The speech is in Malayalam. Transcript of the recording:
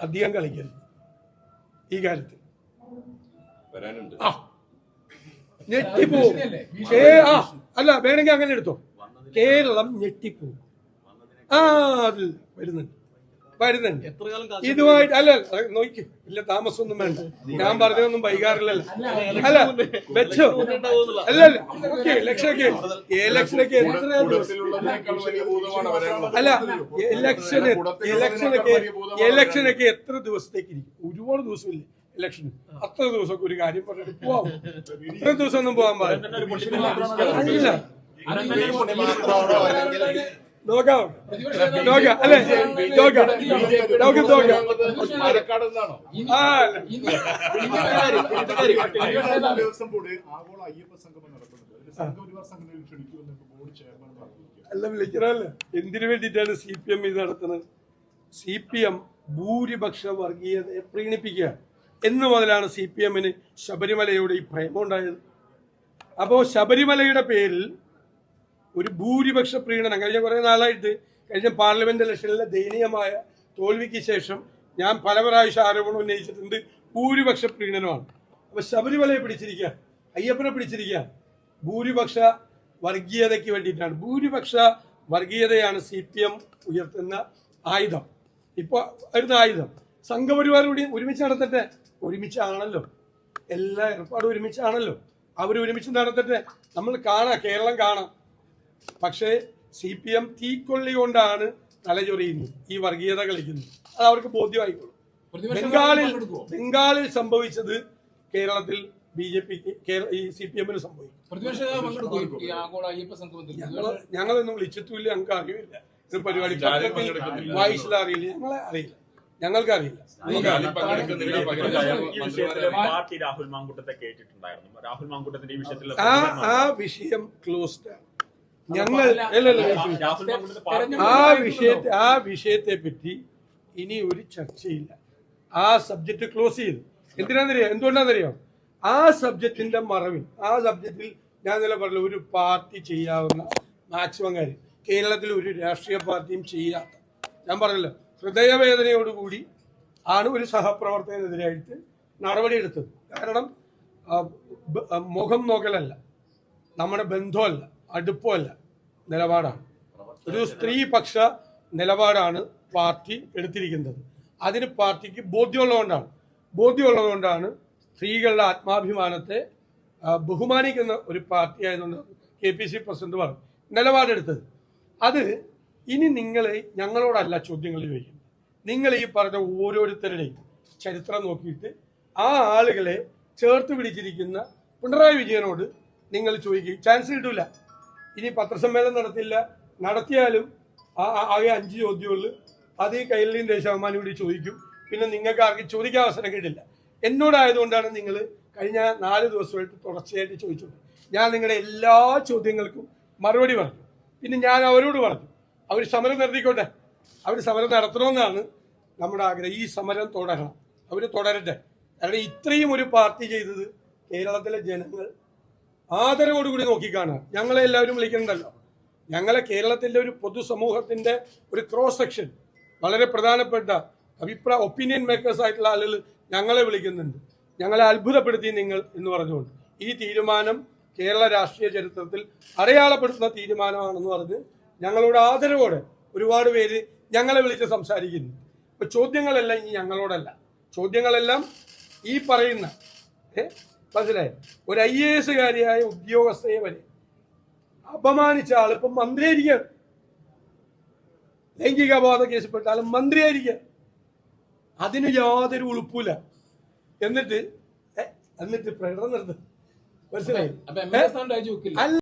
അധികം കളിക്കരുത്. ഈ കാര്യത്തിൽ. വരാനുണ്ട്. ആ. ഞെട്ടിപ്പോവും ആ. അല്ല വേണമെങ്കിൽ അങ്ങനെ എടുത്തോ. കേരളം ഞെട്ടിപ്പോവും ആ അതിൽ വരുന്നുണ്ട്. വരുന്നുണ്ട്. ഇതുമായിട്ട് അല്ല അല്ല, നോക്കി. ഇല്ല താമസമൊന്നും വേണ്ട. ഞാൻ പറഞ്ഞതൊന്നും വൈകാറില്ലല്ലോ അല്ല വെച്ചോ. അല്ല അല്ല. ഓക്കെ ഇലക്ഷനൊക്കെ ഇലക്ഷനൊക്കെ എത്ര അല്ല ഇലക്ഷന് ഇലക്ഷനൊക്കെ ഇലക്ഷനൊക്കെ എത്ര ദിവസത്തേക്ക് ഇരിക്കും? ഒരുപാട് ദിവസമില്ലേ ഇലക്ഷൻ അത്ര ദിവസമൊക്കെ ഒരു കാര്യം പറഞ്ഞിട്ട് പോവാം. അത്ര ദിവസം ഒന്നും പോകാൻ പാടില്ല. അല്ല. ആ. ദിവസം ആഗോള നടക്കുന്നത് ബോർഡ് ചെയർമാൻ അല്ല എന്തിനു വേണ്ടിട്ടാണ് സി പി എം ഇത് നടത്തുന്നത് സി പി എം ഭൂരിപക്ഷ വർഗീയതയെ പ്രീണിപ്പിക്കുക. എന്ന് മുതലാണ് സി പി എമ്മിന് ശബരിമലയോട് ഈ പ്രേമം ഉണ്ടായത്. അപ്പോൾ ശബരിമലയുടെ പേരിൽ ഒരു ഭൂരിപക്ഷ പ്രീണനം. കഴിഞ്ഞ കുറേ നാളായിട്ട് കഴിഞ്ഞ പാർലമെന്റ് ഇലക്ഷനിലെ ദയനീയമായ തോൽവിക്ക് ശേഷം ഞാൻ പല പ്രാവശ്യം ആരോപണം ഉന്നയിച്ചിട്ടുണ്ട്. ഭൂരിപക്ഷ പ്രീണനമാണ്. അപ്പോൾ ശബരിമലയെ പിടിച്ചിരിക്കുക അയ്യപ്പനെ പിടിച്ചിരിക്കുക ഭൂരിപക്ഷ വർഗീയതയ്ക്ക് വേണ്ടിയിട്ടാണ്. ഭൂരിപക്ഷ വർഗീയതയാണ് സി പി എം ഉയർത്തുന്ന ആയുധം. ഇപ്പോൾ വരുന്ന ആയുധം. സംഘപരിവാർ കൂടി ഒരുമിച്ച് നടത്തട്ടെ? ഒരുമിച്ചാണല്ലോ. എല്ലാ ഏർപ്പാടും ഒരുമിച്ചാണല്ലോ. അവർ ഒരുമിച്ച് നടത്തട്ടെ? നമ്മൾ കാണാം കേരളം കാണാം. പക്ഷേ സി പി എം തീക്കൊള്ളി കൊണ്ടാണ് തലചൊറിയുന്നത് ഈ വർഗീയത കളിക്കുന്നത്. അത് അവർക്ക് ബോധ്യമായിക്കോളും. ബംഗാളിൽ ബംഗാളിൽ സംഭവിച്ചത് കേരളത്തിൽ ബി ജെ പിക്ക് ഈ സി പി എമ്മിന് സംഭവിക്കും. ഞങ്ങളൊന്നും വിളിച്ചിട്ടില്ല ഞങ്ങൾക്ക് അറിയില്ല. ഇത് പരിപാടി വായിച്ചത്. വായിച്ചില്ല അറിയില്ല ഞങ്ങളെ അറിയില്ല. ഞങ്ങൾക്ക് അറിയില്ല. ജാതി പങ്കെടുക്കുന്നില്ല. പകരം ഈ പാർട്ടി രാഹുൽ മാങ്കുട്ടത്തെ കേട്ടിട്ടുണ്ടായിരുന്നു. രാഹുൽ മാങ്കുട്ടത്തിന്റെ ഈ വിഷയത്തിൽ ആ ആ വിഷയം ക്ലോസ്ഡ് ആണ്. ഞങ്ങൾ ആ വിഷയത്തെ ആ വിഷയത്തെ പറ്റി ഇനി ഒരു ചർച്ചയില്ല. ആ സബ്ജക്ട് ക്ലോസ് ചെയ്തു. എന്തിനാണെന്നറിയോ? എന്തുകൊണ്ടാണെന്നറിയോ? ആ സബ്ജക്റ്റിന്റെ മറവിൽ ആ സബ്ജക്റ്റിൽ ഞാൻ ഇന്നലെ പറഞ്ഞു ഒരു പാർട്ടി ചെയ്യാവുന്ന മാക്സിമം കാര്യം. കേരളത്തിൽ ഒരു രാഷ്ട്രീയ പാർട്ടിയും ചെയ്യാത്ത. ഞാൻ പറഞ്ഞല്ലോ ഹൃദയവേദനയോടുകൂടി ആണ് ഒരു സഹപ്രവർത്തകനെതിരായിട്ട് നടപടിയെടുത്തത്. കാരണം മുഖം നോക്കലല്ല. നമ്മുടെ ബന്ധമല്ല. അടുപ്പമല്ല നിലപാടാണ്. ഒരു സ്ത്രീപക്ഷ നിലപാടാണ് പാർട്ടി എടുത്തിരിക്കുന്നത്. അതിന് പാർട്ടിക്ക് ബോധ്യമുള്ളതുകൊണ്ടാണ്. ബോധ്യമുള്ളതുകൊണ്ടാണ് സ്ത്രീകളുടെ ആത്മാഭിമാനത്തെ ബഹുമാനിക്കുന്ന ഒരു പാർട്ടി ആയതുകൊണ്ട് കെ പി സി പ്രസിഡന്റ് പറഞ്ഞു നിലപാടെടുത്തത്. അത് ഇനി നിങ്ങൾ ഞങ്ങളോടല്ല ചോദ്യങ്ങൾ ചോദിക്കുന്നത്. നിങ്ങൾ ഈ പറഞ്ഞ ഓരോരുത്തരുടെയും ചരിത്രം നോക്കിയിട്ട് ആ ആളുകളെ ചേർത്ത് പിടിച്ചിരിക്കുന്ന പിണറായി വിജയനോട് നിങ്ങൾ ചോദിക്കുക ചാൻസ് കിട്ടൂല. ഇനി പത്രസമ്മേളനം നടത്തില്ല. നടത്തിയാലും ആകെ അഞ്ച് ചോദ്യമുള്ളൂ അത് ഈ കൈരളിയും ദേശാഭിമാനി കൂടി ചോദിക്കും. പിന്നെ നിങ്ങൾക്ക് ആർക്കും ചോദിക്കാൻ അവസരം കിട്ടില്ല. എന്നോടായതുകൊണ്ടാണ് നിങ്ങൾ കഴിഞ്ഞ നാല് ദിവസമായിട്ട് തുടർച്ചയായിട്ട് ചോദിച്ചത് ഞാൻ നിങ്ങളുടെ എല്ലാ ചോദ്യങ്ങൾക്കും മറുപടി പറഞ്ഞു. പിന്നെ ഞാൻ അവരോട് പറഞ്ഞു. അവർ സമരം നിർത്തിക്കോട്ടെ. അവർ സമരം നടത്തണമെന്നാണ് നമ്മുടെ ആഗ്രഹം. ഈ സമരം തുടരണം. അവർ തുടരട്ടെ. കാരണം ഇത്രയും ഒരു പാർട്ടി ചെയ്തത് കേരളത്തിലെ ജനങ്ങൾ ആദരവോടുകൂടി നോക്കിക്കാണുക ഞങ്ങളെ എല്ലാവരും വിളിക്കുന്നുണ്ടല്ലോ ഞങ്ങളെ കേരളത്തിന്റെ ഒരു പൊതുസമൂഹത്തിന്റെ ഒരു ക്രോസ് സെക്ഷൻ വളരെ പ്രധാനപ്പെട്ട അഭിപ്രായ ഒപ്പീനിയൻ മേക്കേഴ്സ് ആയിട്ടുള്ള ആളുകൾ ഞങ്ങളെ വിളിക്കുന്നുണ്ട്. ഞങ്ങളെ അത്ഭുതപ്പെടുത്തി നിങ്ങൾ എന്ന് പറഞ്ഞുകൊണ്ട്. ഈ തീരുമാനം കേരള രാഷ്ട്രീയ ചരിത്രത്തിൽ അടയാളപ്പെടുത്തുന്ന തീരുമാനമാണെന്ന് പറഞ്ഞ് ഞങ്ങളോട് ആദരവോടെ ഒരുപാട് പേര് ഞങ്ങളെ വിളിച്ച് സംസാരിക്കുന്നു. ഇപ്പൊ ചോദ്യങ്ങളെല്ലാം ഇനി ഞങ്ങളോടല്ല. ചോദ്യങ്ങളെല്ലാം ഈ പറയുന്ന മനസ്സിലായി? ഒരു ഐ എ എസുകാരിയായ ഉദ്യോഗസ്ഥയെ വരെ അപമാനിച്ച ആൾ ഇപ്പം മന്ത്രിയായിരിക്കുകയാണ് ലൈംഗിക അപവാദ കേസിൽപ്പെട്ടാലും മന്ത്രിയായിരിക്കുക അതിന് യാതൊരു ഉളുപ്പില്ല എന്നിട്ട് എന്നിട്ട് പ്രകടനം നടത്തും. മനസ്സിലായി? അല്ല.